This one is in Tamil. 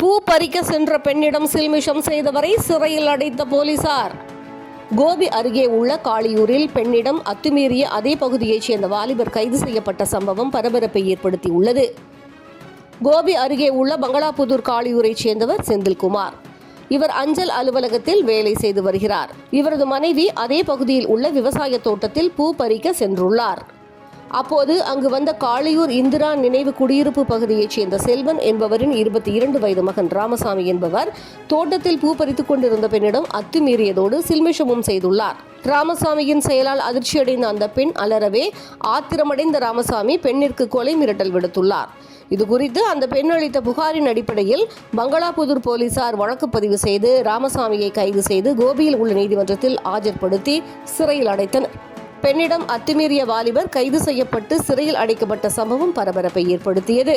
பூ பறிக்க சென்ற பெண்ணிடம் சில்மிஷம் செய்தவரை சிறையில் அடைத்த போலீசார். கோபி அருகே உள்ள காளியூரில் பெண்ணிடம் அத்துமீறிய அதே பகுதியைச் சேர்ந்த வாலிபர் கைது செய்யப்பட்ட சம்பவம் பரபரப்பை ஏற்படுத்தியுள்ளது. கோபி அருகே உள்ள பங்களாபுதூர் காளியூரைச் சேர்ந்தவர் செந்தில்குமார். இவர் அஞ்சல் அலுவலகத்தில் வேலை செய்து வருகிறார். இவரது மனைவி அதே பகுதியில் உள்ள விவசாய தோட்டத்தில் பூ பறிக்க சென்றுள்ளார். அப்போது அங்கு வந்த காளையூர் இந்திரா நினைவு குடியிருப்பு பகுதியைச் சேர்ந்த செல்வன் என்பவரின் இருபத்தி இரண்டு வயது மகன் ராமசாமி என்பவர் தோட்டத்தில் பூ பறித்துக் கொண்டிருந்த பெண்ணிடம் அத்துமீறியதோடு சில்மிஷமும் செய்துள்ளார். ராமசாமியின் செயலால் அதிர்ச்சியடைந்த அந்த பெண் அலறவே ஆத்திரமடைந்த ராமசாமி பெண்ணிற்கு கொலை மிரட்டல் விடுத்துள்ளார். இதுகுறித்து அந்த பெண் அளித்த புகாரின் அடிப்படையில் பங்களாபுதூர் போலீசார் வழக்கு பதிவு செய்து ராமசாமியை கைது செய்து கோபியில் உள்ள நீதிமன்றத்தில் ஆஜர்படுத்தி சிறையில் அடைத்தனர். பெண்ணிடம் அத்துமீறிய வாலிபர் கைது செய்யப்பட்டு சிறையில் அடைக்கப்பட்ட சம்பவம் பரபரப்பை ஏற்படுத்தியது.